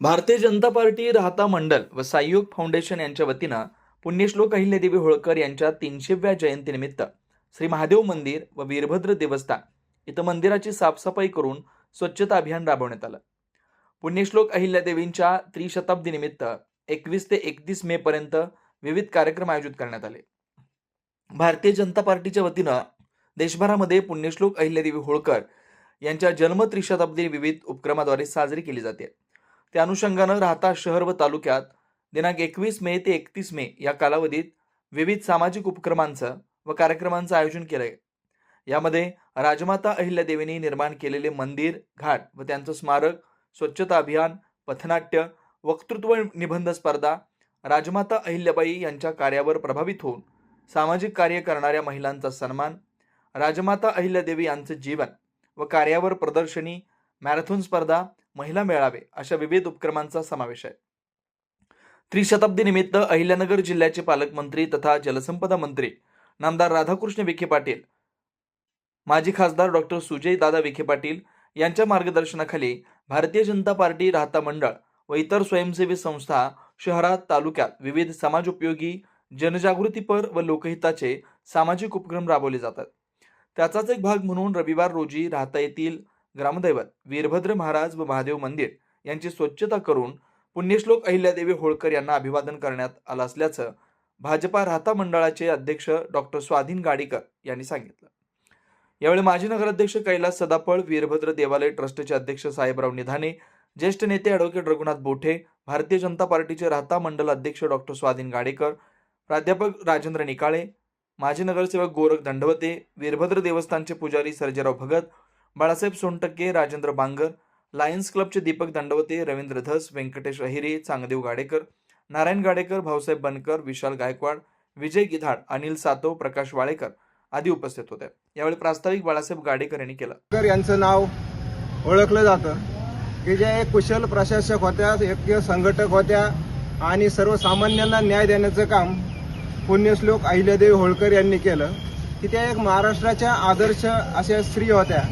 Bharatiya Janata party राहता मंडल व साईयोग foundation यांच्या वतीनं पुण्यश्लोक अहिल्यादेवी होळकर यांच्या तीनशेव्या जयंतीनिमित्त श्री महादेव मंदिर व वीरभद्र देवस्थान इथं मंदिराची साफसफाई करून स्वच्छता अभियान राबवण्यात आलं. पुण्यश्लोक अहिल्यादेवींच्या त्रिशताब्दीनिमित्त एकवीस ते एकतीस मे पर्यंत विविध कार्यक्रम आयोजित करण्यात आले. भारतीय जनता पार्टीच्या वतीनं देशभरामध्ये पुण्यश्लोक अहिल्यादेवी होळकर यांच्या जन्म त्रिशताब्दी विविध उपक्रमाद्वारे साजरी केली जाते. त्या अनुषंगानं राहता शहर व तालुक्यात दिनांक एकवीस मे ते एकतीस मे या कालावधीत विविध सामाजिक उपक्रमांचं व कार्यक्रमांचं आयोजन केलं आहे यामध्ये राजमाता अहिल्यादेवींनी निर्माण केलेले मंदिर घाट व त्यांचं स्मारक स्वच्छता अभियान पथनाट्य वक्तृत्व निबंध स्पर्धा राजमाता अहिल्याबाई यांच्या कार्यावर प्रभावित होऊन सामाजिक कार्य करणाऱ्या महिलांचा सन्मान राजमाता अहिल्यादेवी यांचं जीवन व कार्यावर प्रदर्शनी मॅरेथॉन स्पर्धा महिला मेळावे अशा विविध उपक्रमांचा समावेश आहे. त्रिशताब्दी निमित्त अहिल्यानगर जिल्ह्याचे पालकमंत्री तथा जलसंपदा मंत्री नामदार राधाकृष्ण विखे पाटील माजी खासदार डॉक्टर सुजय दादा विखे पाटील यांच्या मार्गदर्शनाखाली भारतीय जनता पार्टी राहता मंडळ व इतर स्वयंसेवी संस्था शहरात तालुक्यात विविध समाजोपयोगी जनजागृतीपर व लोकहिताचे सामाजिक उपक्रम राबवले जातात. त्याचाच एक भाग म्हणून रविवार रोजी राहता येथील ग्रामदैवत वीरभद्र महाराज व महादेव मंदिर यांची स्वच्छता करून पुण्यश्लोक अहिल्यादेवी होळकर यांना अभिवादन करण्यात आलं असल्याचं भाजपा राहता मंडळाचे अध्यक्ष डॉक्टर स्वाधीन गाडीकर यांनी सांगितलं. यावेळी माजी नगराध्यक्ष कैलास सदाफळ वीरभद्र देवालय ट्रस्टचे अध्यक्ष साहेबराव निधाने ज्येष्ठ नेते अॅडव्होकेट रघुनाथ बोठे भारतीय जनता पार्टीचे राहता मंडल अध्यक्ष डॉक्टर स्वाधीन गाडेकर प्राध्यापक राजेंद्र निकाळे माजी नगरसेवक गोरख दंडवते वीरभद्र देवस्थानचे पुजारी सर्जेराव भगत बाळासाहेब सोनटक्के राजेंद्र बांगर लायन्स क्लबचे दीपक दंडवते रवींद्र धस व्यंकटेश अहिरे चांगदेव गाडेकर नारायण गाडेकर भाऊसाहेब बनकर विशाल गायकवाड विजय गिधाड अनिल सातव प्रकाश वाळेकर आदी उपस्थित होते. यावेळी प्रास्ताविक बाळासाहेब गाडेकर यांनी केलं. यांचं नाव ओळखलं जातं. की जे एक कुशल प्रशासक होत्या एक संघटक होत्या आणि सर्वसामान्यांना न्याय देण्याचं काम पुण्यश्लोक अहिल्यादेवी होळकर यांनी केलं. की त्या एक महाराष्ट्राच्या आदर्श अशा स्त्री होत्या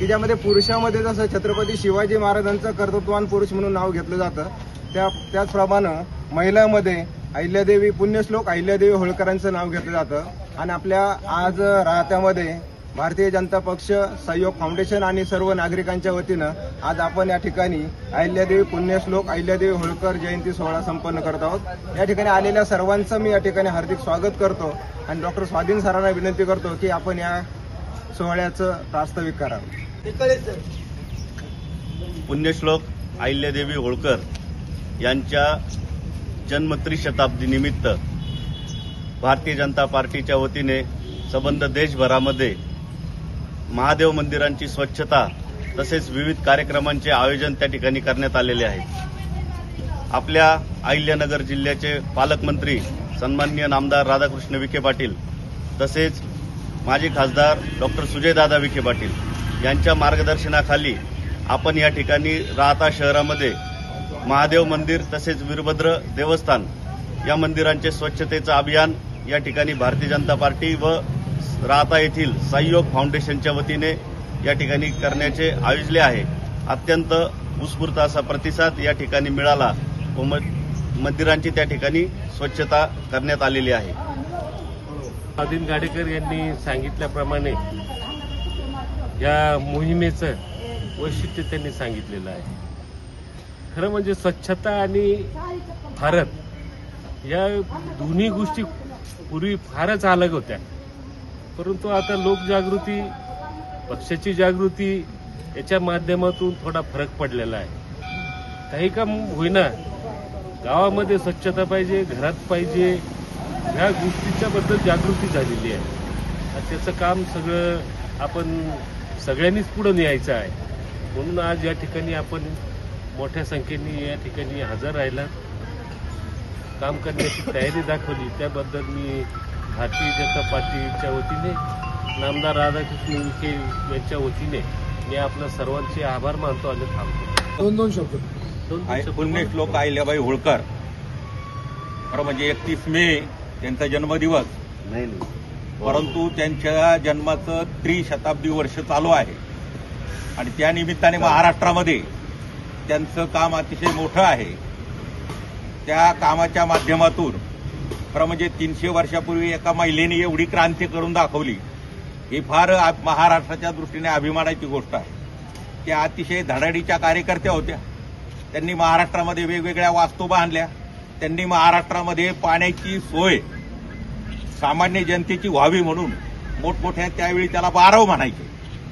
की ज्यामध्ये पुरुषामध्ये जसं छत्रपती शिवाजी महाराजांचं कर्तृत्वान पुरुष म्हणून नाव घेतलं जातं त्या त्याचप्रमाणे महिलामध्ये अहिल्यादेवी पुण्यश्लोक अहिल्यादेवी होळकरांचं नाव घेतलं जातं. आणि आपल्या आज राहत्यामध्ये भारतीय जनता पक्ष सहयोग फाउंडेशन आणि सर्व नागरिकांच्या वतीनं आज आपण या ठिकाणी अहिल्यादेवी पुण्यश्लोक अहिल्यादेवी होळकर जयंती सोहळा संपन्न करत आहोत. या ठिकाणी आलेल्या सर्वांचं मी या ठिकाणी हार्दिक स्वागत करतो आणि डॉक्टर स्वाधीन सरांना विनंती करतो की आपण या सोहळ्याचं प्रास्ताविक करावं. पुण्यश्लोक अहिल्यादेवी होळकर यांच्या जन्म त्रिशताब्दी निमित्त भारतीय जनता पार्टीच्या वतीने संबंध देशभरामध्ये महादेव मंदिरांची स्वच्छता तसेच विविध कार्यक्रमांचे आयोजन त्या ठिकाणी करण्यात आलेले आहे. आपल्या अहिल्यानगर जिल्ह्याचे पालकमंत्री सन्माननीय नामदार राधाकृष्ण विखे पाटील तसेच माजी खासदार डॉक्टर सुजयदादा विखे पाटील यांच्या मार्गदर्शनाखाली आपण या ठिकाणी राहता शहरामध्ये महादेव मंदिर तसेच वीरभद्र देवस्थान या मंदिरांचे स्वच्छतेचं अभियान या ठिकाणी भारतीय जनता पार्टी व राहता येथील सहयोग फाउंडेशनच्या वतीने या ठिकाणी करण्याचे आयोजले आहे. अत्यंत उत्स्फूर्त असा प्रतिसाद या ठिकाणी मिळाला व म- मंदिरांची त्या ठिकाणी स्वच्छता करण्यात आलेली आहे. अदिन गाडेकर यांनी सांगितल्याप्रमाणे या मोहिमेचं वैशिष्ट्य त्यांनी सांगितलेलं आहे. खरं म्हणजे स्वच्छता आणि भारत या दोन्ही गोष्टी पूर्वी फारच अलग होत्या. परंतु आता लोकजागृती पक्षाची जागृती याच्या माध्यमातून थोडा फरक पडलेला आहे. काही काम होईना. गावामध्ये स्वच्छता पाहिजे घरात पाहिजे ह्या गोष्टीच्या बद्दल जागृती झालेली आहे. त्याचं काम सगळं आपण सगळ्यांनीच पुढं न्यायचं आहे. म्हणून आज या ठिकाणी आपण मोठ्या संख्येने या ठिकाणी हजर राहिला. काम करण्याची तयारी दाखवली. त्याबद्दल मी भारतीय जनता पार्टीच्या वतीने नामदार राधाकृष्ण विखे यांच्या वतीने मी आपल्या सर्वांचे आभार मानतो आणि थांबतो. दोन दोन शब्द. शब्द पुण्यश्लोक अहिल्याबाई होळकर. खरं म्हणजे एकतीस मे त्यांचा जन्मदिवस. नाही नाही. परंतु त्यांच्या जन्माचं त्रिशताब्दी वर्ष चालू आहे. आणि त्या निमित्ताने महाराष्ट्रामध्ये त्यांचं काम अतिशय मोठं आहे. त्या कामाच्या माध्यमातून खरं म्हणजे तीनशे वर्षापूर्वी एका महिलेने एवढी क्रांती करून दाखवली ही फार महाराष्ट्राच्या दृष्टीने अभिमानाची गोष्ट आहे. त्या अतिशय धडाडीच्या कार्यकर्त्या होत्या. त्यांनी महाराष्ट्रामध्ये वेगवेगळ्या वास्तू बांधल्या. त्यांनी महाराष्ट्रामध्ये पाण्याची सोय सामान्य जनतेची व्हावी म्हणून मोठमोठ्या त्यावेळी त्याला बारव म्हणायचे.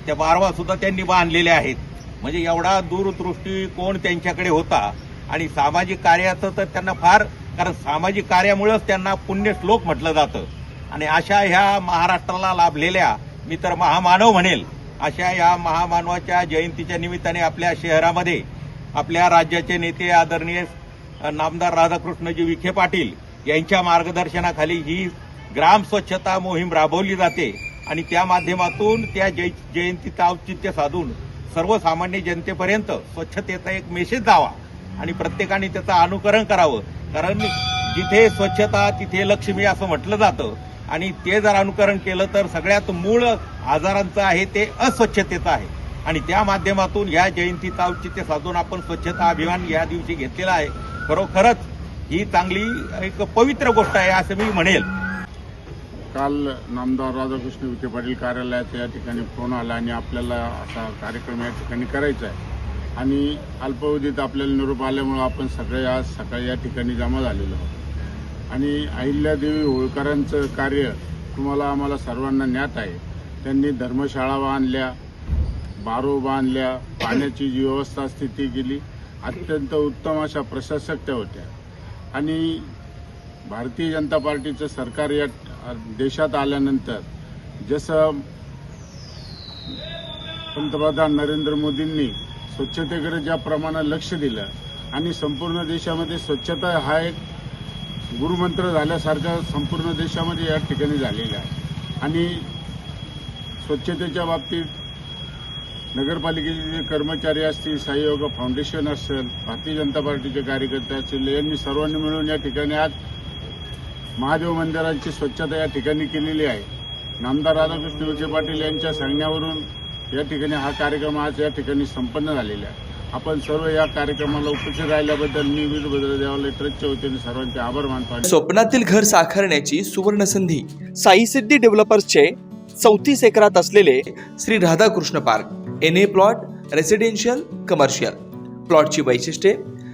त्या बारवा सुद्धा त्यांनी बांधलेल्या आहेत. म्हणजे एवढा दूरदृष्टी कोण त्यांच्याकडे होता आणि सामाजिक कार्याचं तर त्यांना फार कारण सामाजिक कार्यामुळेच त्यांना पुण्यश्लोक म्हटलं जातं. आणि अशा ह्या महाराष्ट्राला लाभलेल्या मी तर महामानव म्हणेल. अशा या महामानवाच्या जयंतीच्या निमित्ताने आपल्या शहरामध्ये आपल्या राज्याचे नेते आदरणीय नामदार राधाकृष्णजी विखे पाटील यांच्या मार्गदर्शनाखाली ही ग्राम स्वच्छता मोहीम राबवली जाते आणि त्या माध्यमातून त्या जय जयंतीचं औचित्य साधून सर्वसामान्य जनतेपर्यंत स्वच्छतेचा एक मेसेज जावा आणि प्रत्येकाने त्याचं अनुकरण करावं. कारण जिथे स्वच्छता तिथे लक्ष्मी असं म्हटलं जातं आणि ते जर अनुकरण केलं तर सगळ्यात मूळ आजारांचं आहे ते अस्वच्छतेचं आहे. आणि त्या माध्यमातून या जयंतीचं औचित्य साधून आपण स्वच्छता अभियान या दिवशी घेतलेला आहे. खरोखरच ही चांगली एक पवित्र गोष्ट आहे असं मी म्हणेल. काल नामदार राधाकृष्ण विखे पाटील कार्यालयाचा या ठिकाणी फोन आला आणि आपल्याला असा कार्यक्रम या ठिकाणी करायचा आहे. आणि अल्पावधीत आपल्याला निरोप आल्यामुळं आपण सगळे आज सकाळी या ठिकाणी जमा झालेलो आहोत. आणि अहिल्यादेवी होळकरांचं कार्य तुम्हाला आम्हाला सर्वांना ज्ञात आहे. त्यांनी धर्मशाळा बांधल्या बारो बांधल्या पाण्याची जी व्यवस्था स्थिती केली अत्यंत उत्तम अशा प्रशासक त्या होत्या. आणि भारतीय जनता पार्टीचं सरकार या देशात आल्यानंतर जसं पंतप्रधान नरेंद्र मोदींनी स्वच्छतेकडे ज्या प्रमाणात लक्ष दिलं आणि संपूर्ण देशामध्ये स्वच्छता हा एक गुरुमंत्र झाल्यासारखा संपूर्ण देशामध्ये या ठिकाणी झालेला आहे. आणि स्वच्छतेच्या बाबतीत नगरपालिकेचे जे कर्मचारी असतील सहयोग फाउंडेशन असेल भारतीय जनता पार्टीचे कार्यकर्ते असतील यांनी सर्वांनी मिळून या ठिकाणी आज महादेव मंदिरांची स्वच्छता या ठिकाणी केलेली आहे. नामदार राधाकृष्ण विखे पाटील यांच्या सांगण्यावरून या ठिकाणी हा कार्यक्रम आज या ठिकाणी संपन्न झालेला आहे. आपण सर्व या कार्यक्रमाला उपस्थित राहिल्याबद्दल मी वीरभद्र देवालय ट्रस्टच्या वतीने सर्वांचे आभार मानतो स्वप्नातील घर साकारण्याची सुवर्ण संधी साई सिद्धी डेव्हलपर्सचे चौतीस एकरात असलेले Shri Radhakrishna park N A plot residential commercial प्लॉटची वैशिष्ट्ये